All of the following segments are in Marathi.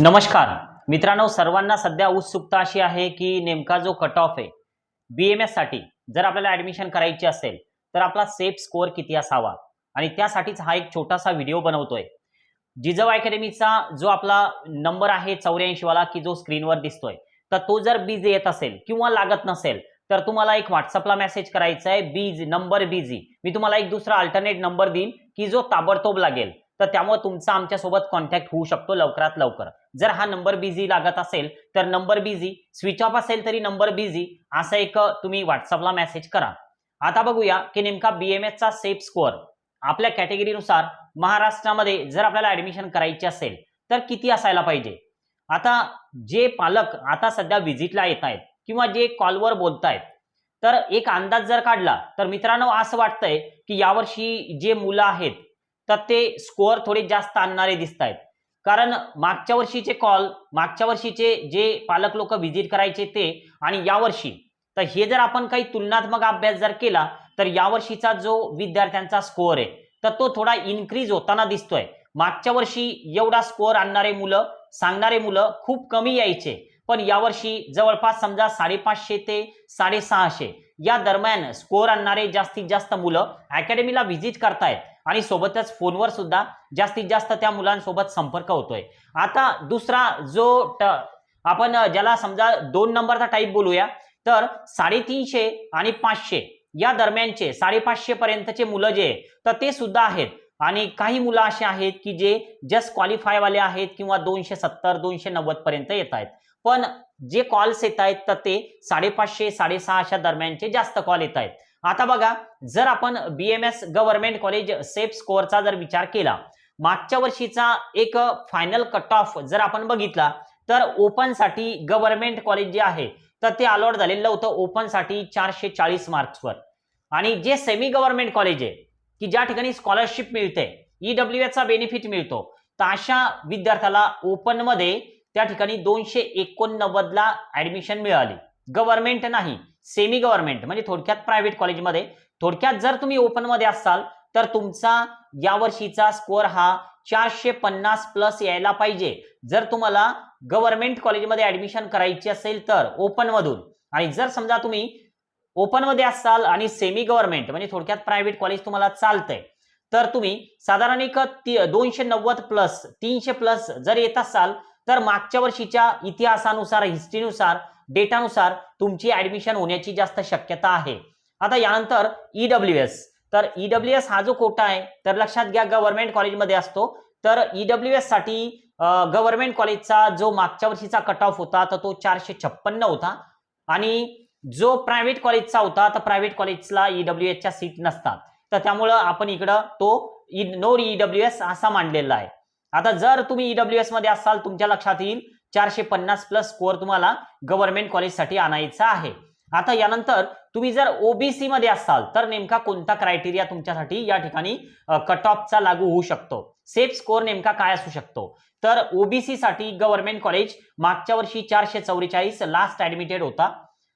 नमस्कार. मित्रांनो सर्वांना सध्या उत्सुकता अशी आहे की नेमका जो कट ऑफ आहे बी एम एससाठी जर आपल्याला ऍडमिशन करायची असेल तर आपला सेफ स्कोअर किती असावा? आणि त्यासाठीच हा एक छोटासा व्हिडिओ बनवतोय. जिजव अकॅडमीचा जो आपला नंबर आहे चौऱ्याऐंशी वाला की जो स्क्रीनवर दिसतोय तर तो जर बीज येत असेल किंवा लागत नसेल तर तुम्हाला एक व्हॉट्सअपला मेसेज करायचा आहे बीज नंबर बीजी मी तुम्हाला एक दुसरा अल्टरनेट नंबर देईन की जो ताबडतोब लागेल. तर त्यामुळे तुमचा आमच्यासोबत कॉन्टॅक्ट होऊ शकतो लवकरात लवकर. जर हा नंबर बिझी लागत असेल तर नंबर बिझी स्विच ऑफ असेल तरी नंबर बिझी असा एक तुम्ही व्हॉट्सअपला मेसेज करा. आता बघूया की नेमका बीएमएस चा सेफ स्कोअर आपल्या कॅटेगरीनुसार महाराष्ट्रामध्ये जर आपल्याला ऍडमिशन करायची असेल तर किती असायला पाहिजे? आता जे पालक आता सध्या व्हिजिटला येत आहेत किंवा जे कॉलवर बोलतायत तर एक अंदाज जर काढला तर मित्रांनो असं वाटतंय की यावर्षी जे मुलं आहेत तर ते स्कोअर थोडे जास्त आणणारे दिसत आहेत कारण मागच्या वर्षीचे कॉल मागच्या वर्षीचे जे पालक लोक व्हिजिट करायचे ते आणि यावर्षी तर हे जर आपण काही तुलनात्मक अभ्यास जर केला तर यावर्षीचा जो विद्यार्थ्यांचा स्कोअर आहे तर तो थोडा इन्क्रीज होताना दिसतोय. मागच्या वर्षी एवढा स्कोअर आणणारे मुलं सांगणारे मुलं खूप कमी यायचे. पण यावर्षी जवळपास समजा साडेपाचशे ते साडेसहाशे या दरम्यान स्कोअर आणणारे जास्तीत जास्त मुलं अकॅडमीला व्हिजिट करतायत. आणि सोबतच फोनवर सुद्धा जास्तीत जास्त त्या मुलांसोबत संपर्क होतोय. आता दुसरा जो आपण ज्याला समजा दोन नंबरचा टाईप बोलूया तर साडेतीनशे आणि पाचशे या दरम्यानचे साडेपाचशे पर्यंतचे मुलं जे तर ते सुद्धा आहेत. आणि काही मुलं असे आहेत की जे जस्ट क्वालिफाय वाले आहेत किंवा दोनशे सत्तर दोनशे नव्वद पर्यंत येत आहेत पण जे कॉल्स येत आहेत तर ते साडेपाचशे साडेसहाशा दरम्यानचे जास्त कॉल येत आहेत. आता बघा जर आपण बीएमएस गव्हर्नमेंट कॉलेज सेफ स्कोअरचा जर विचार केला मागच्या वर्षीचा एक फायनल कट ऑफ जर आपण बघितला तर ओपनसाठी गव्हर्नमेंट कॉलेज जे आहे तर ते अलॉट झालेलं होतं ओपनसाठी चारशे चाळीस मार्क्सवर आणि जे सेमी गव्हर्नमेंट कॉलेज आहे की ज्या ठिकाणी स्कॉलरशिप मिळते ईडब्ल्यू चा बेनिफिट मिळतो तर अशा विद्यार्थ्याला ओपनमध्ये त्या ठिकाणी दोनशे एकोणनव्वदला ऍडमिशन मिळाली. गव्हर्नमेंट नाही सेमी गव्हर्नमेंट म्हणजे थोडक्यात प्रायव्हेट कॉलेजमध्ये थोडक्यात जर तुम्ही ओपनमध्ये असाल तर तुमचा यावर्षीचा स्कोअर हा चारशे पन्नास प्लस यायला पाहिजे. जर तुम्हाला गव्हर्नमेंट कॉलेजमध्ये ऍडमिशन करायची असेल तर ओपनमधून आणि जर समजा तुम्ही ओपनमध्ये असाल आणि सेमी गव्हर्नमेंट म्हणजे थोडक्यात प्रायव्हेट कॉलेज तुम्हाला चालतंय तर तुम्ही साधारण एक दोनशे नव्वद प्लस तीनशे प्लस जर येत असाल तर मागच्या वर्षीच्या इतिहासानुसार हिस्ट्रीनुसार डेटानुसार तुमची ऍडमिशन होण्याची जास्त शक्यता आहे. आता यानंतर ईडब्ल्यू एस तर ईडब्ल्यू एस हा जो कोटा आहे तर लक्षात घ्या गव्हर्नमेंट कॉलेजमध्ये असतो. तर ईडब्ल्यू एससाठी गव्हर्नमेंट कॉलेजचा जो मागच्या वर्षीचा कट ऑफ होता तर तो चारशे छप्पन्न होता. आणि जो प्रायव्हेट कॉलेजचा होता तर प्रायव्हेट कॉलेजला ईडब्ल्यू एसच्या सीट नसतात. तर त्यामुळं आपण इकडं तो नो ईडब्ल्यू एस असा मांडलेला आहे. आता जर तुम्ही ईडब्ल्यू एसमध्ये असाल तुमच्या लक्षात येईल चारशे पन्नास प्लस स्कोअर तुम्हाला गव्हर्नमेंट कॉलेजसाठी आणायचा आहे. आता यानंतर तुम्ही जर ओबीसी मध्ये असाल तर नेमका कोणता क्रायटेरिया तुमच्यासाठी या ठिकाणी कट ऑफचा लागू होऊ शकतो? सेफ स्कोअर नेमका काय असू शकतो? तर ओबीसी साठी गव्हर्नमेंट कॉलेज मागच्या वर्षी चारशे चौवेचाळीस लास्ट ऍडमिटेड होता.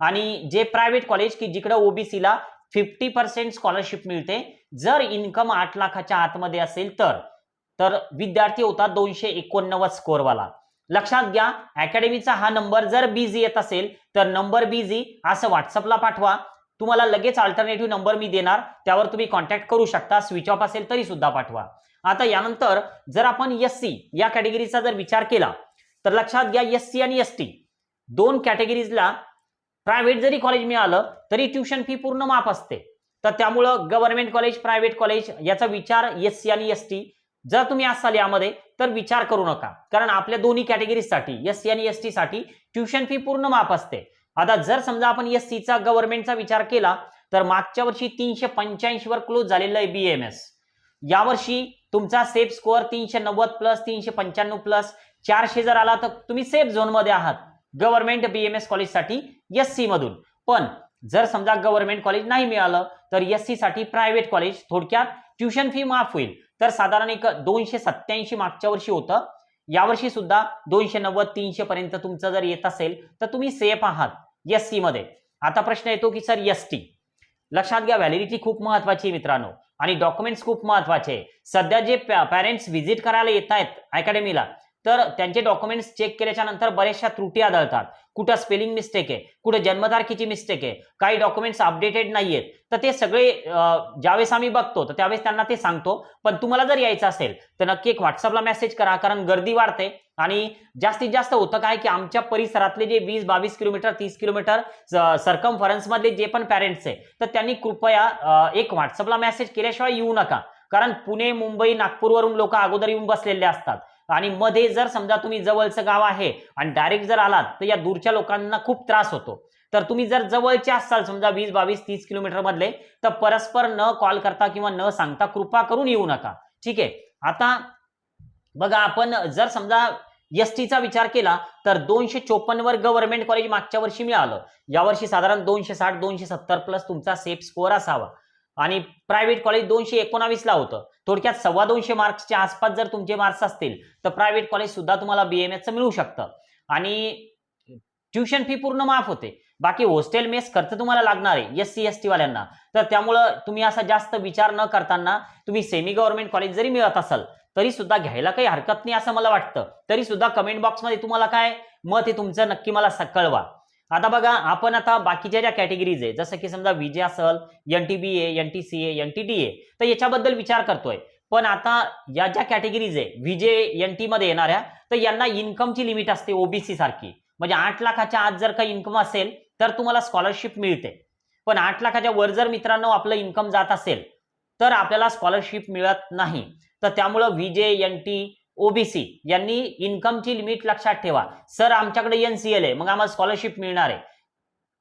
आणि जे प्रायव्हेट कॉलेज की जिकडे ओबीसीला फिफ्टी पर्सेंट स्कॉलरशिप मिळते जर इन्कम आठ लाखाच्या आतमध्ये असेल तर तर विद्यार्थी होता दोनशे एकोणनव्वद स्कोअरवाला लक्षात घ्या अकॅडमीचा हा नंबर जर बीजी येत असेल तर नंबर बीजी असं व्हॉट्सअपला पाठवा. तुम्हाला लगेच अल्टरनेटिव्ह नंबर मी देणार त्यावर तुम्ही कॉन्टॅक्ट करू शकता स्विच ऑफ असेल तरी सुद्धा पाठवा. आता यानंतर जर आपण एस सी या कॅटेगरीचा जर विचार केला तर लक्षात घ्या एस सी आणि एस टी दोन कॅटेगरीजला प्रायव्हेट जरी कॉलेज मिळालं तरी ट्युशन फी पूर्ण माफ असते. तर त्यामुळं गव्हर्नमेंट कॉलेज प्रायव्हेट कॉलेज याचा विचार एस सी आणि एस टी जर तुम्ही असाल यामध्ये तर विचार करू नका. कारण आपल्या दोन्ही कॅटेगरीजसाठी एस सी आणि एस टी साठी ट्युशन फी पूर्ण माफ असते. आता जर समजा आपण एस सीचा गव्हर्नमेंटचा विचार केला तर मागच्या वर्षी तीनशे पंच्याऐंशी वर क्लोज झालेलं आहे बीएमएस यावर्षी तुमचा सेफ स्कोअर तीनशे नव्वद प्लस तीनशे पंच्याण्णव प्लस चारशे जर आला तर तुम्ही सेफ झोनमध्ये आहात. गव्हर्नमेंट बीएमएस कॉलेजसाठी एस सी मधून. पण जर समजा गव्हर्नमेंट कॉलेज नाही मिळालं तर एस सी साठी प्रायव्हेट कॉलेज थोडक्यात ट्युशन फी माफ होईल. तर साधारण एक दोनशे सत्याऐंशी मागच्या वर्षी होतं. यावर्षी सुद्धा दोनशे नव्वद तीनशे पर्यंत तुमचं जर येत असेल तर तुम्ही सेफ आहात एसमध्ये. आता प्रश्न येतो की सर एस टी लक्षात घ्या व्हॅलिडिटी खूप महत्वाची आहे मित्रांनो. आणि डॉक्युमेंट्स खूप महत्त्वाचे आहे. सध्या जे पॅरेंट्स व्हिजिट करायला येत आहेत अकॅडमीला तर त्यांचे डॉक्युमेंट्स चेक केल्याच्यानंतर बऱ्याचशा त्रुटी आढळतात. कुठं स्पेलिंग मिस्टेक आहे कुठं जन्मतारखेची मिस्टेक आहे काही डॉक्युमेंट्स अपडेटेड नाही आहेत तर ते सगळे ज्यावेळेस आम्ही बघतो तर त्यावेळेस त्यांना ते सांगतो. पण तुम्हाला जर यायचं असेल तर नक्की एक व्हॉट्सअपला मेसेज करा कारण गर्दी वाढते. आणि जास्तीत जास्त होतं काय की आमच्या परिसरातले जे वीस बावीस किलोमीटर तीस किलोमीटर सरकम मधले जे पण पॅरेंट्स आहे तर त्यांनी कृपया एक व्हॉट्सअपला मेसेज केल्याशिवाय येऊ नका. कारण पुणे मुंबई नागपूरवरून लोक अगोदर येऊन बसलेले असतात. आणि मध्ये जर समजा तुम्ही जवळचं गाव आहे आणि डायरेक्ट जर आलात तर या दूरच्या लोकांना खूप त्रास होतो. तर तुम्ही जर जवळचे असाल समजा वीस बावीस तीस किलोमीटर मधले तर परस्पर न कॉल करता किंवा न सांगता कृपा करून येऊ नका. ठीक आहे? आता बघा आपण जर समजा एस टीचा विचार केला तर दोनशे चोपन्नवर गव्हर्नमेंट कॉलेज मागच्या वर्षी मिळालं. यावर्षी साधारण दोनशे साठ दोनशे सत्तर प्लस तुमचा सेफ स्कोअर असावा. आणि प्रायव्हेट कॉलेज दोनशे एकोणावीसला होतं. थोडक्यात सव्वा दोनशे मार्क्सच्या आसपास जर तुमचे मार्क्स असतील तर प्रायव्हेट कॉलेज सुद्धा तुम्हाला बीएमएसचं मिळू शकतं. आणि ट्युशन फी पूर्ण माफ होते. बाकी हॉस्टेल मेस खर्च तुम्हाला लागणार आहे एस सी एस टी वाल्यांना. तर त्यामुळं तुम्ही असा जास्त विचार न करताना तुम्ही सेमी गव्हर्नमेंट कॉलेज जरी मिळत असाल तरी सुद्धा घ्यायला काही हरकत नाही असं मला वाटतं. तरी सुद्धा कमेंट बॉक्समध्ये तुम्हाला काय मत हे तुमचं नक्की मला सकळवा कळवा. आता बघा आपण आता बाकीच्या ज्या कॅटेगरीज आहे जसं की समजा विजय असल N T B A N T C N T D A तर याच्याबद्दल विचार करतोय. पण आता या ज्या कॅटेगरीज आहे विजय एन टी मध्ये येणाऱ्या तर यांना इन्कमची लिमिट असते ओबीसी सारखी. म्हणजे आठ लाखाच्या आत जर का इन्कम असेल तर तुम्हाला स्कॉलरशिप मिळते. पण आठ लाखाच्या वर जर मित्रांनो आपलं इन्कम जात असेल तर आपल्याला स्कॉलरशिप मिळत नाही. तर त्यामुळं विजय एन टी ओबीसी यांनी इन्कमची लिमिट लक्षात ठेवा. सर आमच्याकडे एन सी एल आहे. मग आम्हाला स्कॉलरशिप मिळणार आहे.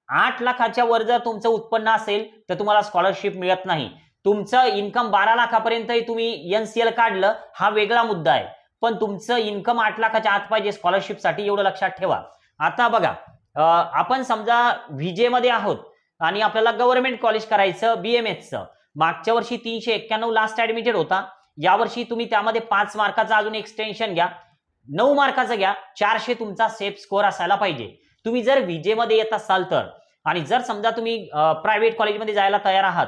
आठ लाखाच्या वर जर तुमचं उत्पन्न असेल तर तुम्हाला स्कॉलरशिप मिळत नाही. तुमचं इन्कम बारा लाखापर्यंत तुम्ही एन सी एल काढलं हा वेगळा मुद्दा आहे. पण तुमचं इन्कम आठ लाखाच्या आत पाहिजे स्कॉलरशिपसाठी एवढं लक्षात ठेवा. आता बघा आपण समजा व्हीजे मध्ये आहोत आणि आपल्याला गव्हर्नमेंट कॉलेज करायचं बीएमएसचं मागच्या वर्षी तीनशे एक्क्याण्णव लास्ट ऍडमिटेड होता. यावर्षी तुम्ही त्यामध्ये पाच मार्काचा अजून एक्सटेन्शन घ्या. नऊ मार्काचं घ्या. चारशे तुमचा सेफ स्कोअर असायला पाहिजे. तुम्ही जर विजेमध्ये येत असाल तर आणि जर समजा तुम्ही प्रायव्हेट कॉलेजमध्ये जायला तयार आहात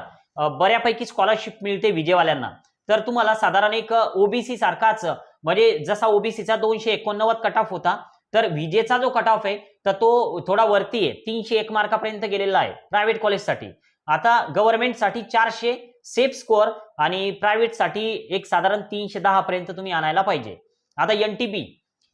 बऱ्यापैकी स्कॉलरशिप मिळते विजेवाल्यांना. तर तुम्हाला साधारण एक ओबीसी सारखाच म्हणजे जसा ओबीसीचा दोनशे एकोणनव्वद कट ऑफ होता तर विजेचा जो कट ऑफ आहे तर तो थोडा वरती आहे. तीनशे एक मार्कापर्यंत गेलेला आहे प्रायव्हेट कॉलेजसाठी आता गव्हर्नमेंटसाठी चारशे सेफ स्कोअर आणि प्रायव्हेटसाठी एक साधारण तीनशे दहा पर्यंत तुम्ही आणायला पाहिजे. आता N T B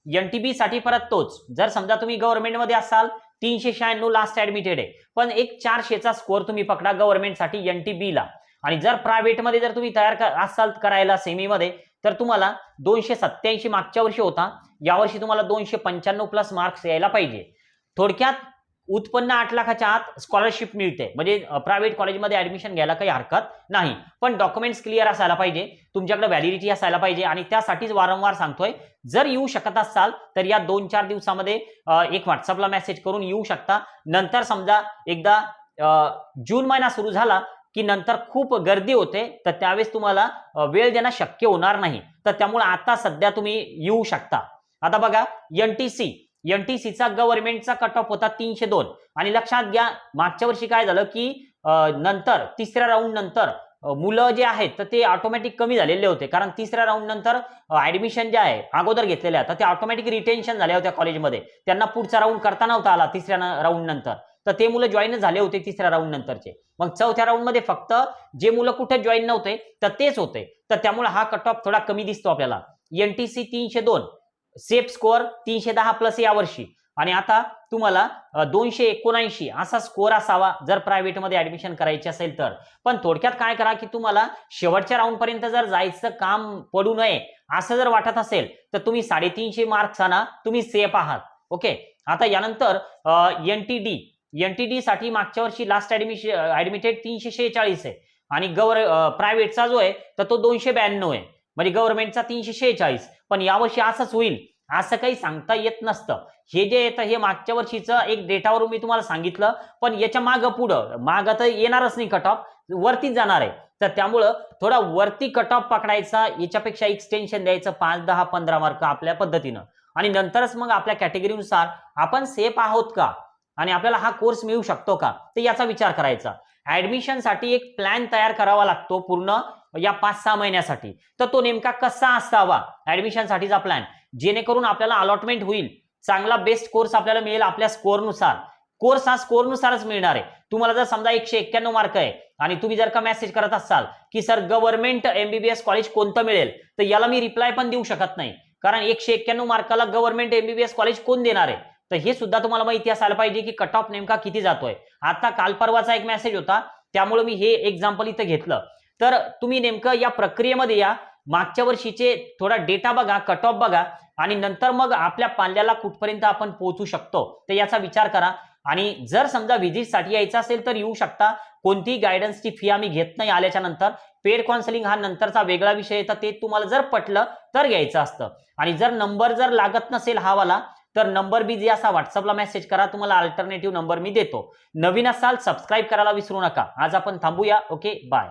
N T B साठी परत तोच. जर समजा तुम्ही गव्हर्नमेंटमध्ये असाल तीनशे शहाण्णव लास्ट ऍडमिटेड आहे. पण एक चारशेचा स्कोअर तुम्ही पकडा गव्हर्नमेंटसाठी एन टी बीला आणि जर प्रायव्हेटमध्ये जर तुम्ही तयार कर असाल करायला सेमीमध्ये तर तुम्हाला दोनशे सत्याऐंशी मागच्या वर्षी होता. यावर्षी तुम्हाला दोनशे पंच्याण्णव प्लस मार्क्स यायला पाहिजे. थोडक्यात उत्पन्न आठ लाखाच्या आत स्कॉलरशिप मिळते. म्हणजे प्रायव्हेट कॉलेजमध्ये ऍडमिशन घ्यायला काही हरकत नाही. पण डॉक्युमेंट्स क्लिअर असायला पाहिजे तुमच्याकडे व्हॅलिडिटी असायला पाहिजे आणि त्यासाठीच वारंवार सांगतोय जर येऊ शकत असाल तर या दोन चार दिवसामध्ये एक व्हॉट्सअपला मेसेज करून येऊ शकता. नंतर समजा एकदा जून महिना सुरू झाला की नंतर खूप गर्दी होते तर त्यावेळेस तुम्हाला वेळ देणं शक्य होणार नाही. तर त्यामुळे आता सध्या तुम्ही येऊ शकता. आता बघा N T C N T सीचा गव्हर्नमेंटचा कट ऑफ होता तीनशे दोन. आणि लक्षात घ्या मागच्या वर्षी काय झालं की नंतर तिसऱ्या राऊंड नंतर मुलं जे आहेत तर ते ऑटोमॅटिक कमी झालेले होते. कारण तिसऱ्या राऊंड नंतर ऍडमिशन जे आहे अगोदर घेतलेल्या तर ते ऑटोमॅटिक रिटेन्शन झाल्या होत्या कॉलेजमध्ये त्यांना पुढचा राऊंड करता नव्हता आला तिसऱ्या राऊंड नंतर. तर ते मुलं जॉईन झाले होते तिसऱ्या राऊंड नंतरचे. मग चौथ्या राऊंडमध्ये फक्त जे मुलं कुठे जॉईन नव्हते तर तेच होते. तर त्यामुळे हा कट ऑफ थोडा कमी दिसतो आपल्याला. एनटीसी तीनशे दोन. सेफ स्कोअर तीनशे दहा प्लस यावर्षी. आणि आता तुम्हाला दोनशे एकोणऐंशी असा स्कोअर असावा जर प्रायव्हेटमध्ये ऍडमिशन करायची असेल तर. पण थोडक्यात काय करा की तुम्हाला शेवटच्या राऊंड पर्यंत जर जायचं काम पडू नये असं जर वाटत असेल तर तुम्ही साडेतीनशे मार्क्स आणा तुम्ही सेफ आहात. ओके आता यानंतर N T D N T D साठी मागच्या वर्षी लास्ट ऍडमिशन ऍडमिटेड तीनशे शेहेचाळीस आहे. आणि गव्हर प्रायव्हेटचा जो आहे तर तो दोनशे ब्याण्णव आहे. म्हणजे गव्हर्नमेंटचा तीनशे शेहेचाळीस. पण यावर्षी असंच होईल. असं काही सांगता येत नसतं. हे जे येतं हे मागच्या वर्षीचं एक डेटावरून मी तुम्हाला सांगितलं. पण याच्या मागं पुढं मागं तर येणारच नाही कट ऑफ वरतीच जाणार आहे. तर त्यामुळं थोडा वरती कट ऑफ पकडायचा याच्यापेक्षा एक्सटेन्शन द्यायचं पाच दहा पंधरा मार्क आपल्या पद्धतीनं. आणि नंतरच मग आपल्या कॅटेगरीनुसार आपण सेफ आहोत का? आणि आपल्याला हा कोर्स मिळू शकतो का? तर याचा विचार करायचा. ऍडमिशनसाठी एक प्लॅन तयार करावा लागतो पूर्ण. या पाच सहा महिन्यासाठी. तर तो नेमका कसा असावा? ऍडमिशनसाठीचा प्लॅन जेणेकरून आपल्याला अलॉटमेंट होईल. चांगला बेस्ट कोर्स आपल्याला मिळेल आपल्या स्कोअरनुसार कोर्स हा स्कोअरनुसारच मिळणार आहे. तुम्हाला जर समजा एकशे एक्क्याण्णव मार्क आहे आणि तुम्ही जर का मेसेज करत असाल की सर गव्हर्नमेंट एमबीबीएस कॉलेज कोणतं मिळेल? तर याला मी रिप्लाय पण देऊ शकत नाही. कारण एकशे एक्क्याण्णव मार्काला गव्हर्नमेंट एमबीबीएस कॉलेज कोण देणार आहे? तर हे सुद्धा तुम्हाला माहिती असायला पाहिजे की कट ऑफ नेमका किती जातोय. आता काल परवाचा एक मेसेज होता. त्यामुळे मी हे एक्झाम्पल इथं घेतलं. तर तुम्ही नेमकं या प्रक्रियेमध्ये या. मागच्या वर्षीचे थोडा डेटा बघा कट ऑफ बघा आणि नंतर मग आपल्या पाल्याला कुठपर्यंत आपण पोहोचू शकतो तर याचा विचार करा. आणि जर समजा व्हिजिटसाठी यायचं असेल तर येऊ शकता. कोणतीही गायडन्सची फी आम्ही घेत नाही आल्याच्यानंतर. पेड काउन्सिलिंग हा नंतरचा वेगळा विषय येतं ते तुम्हाला जर पटलं तर घ्यायचं असतं. आणि जर नंबर जर लागत नसेल हा वाला तर नंबर बी जे असा व्हॉट्सअपला मेसेज करा तुम्हाला अल्टरनेटिव्ह नंबर मी देतो. नवीन असाल सबस्क्राईब करायला विसरू नका. आज आपण थांबूया. Okay bye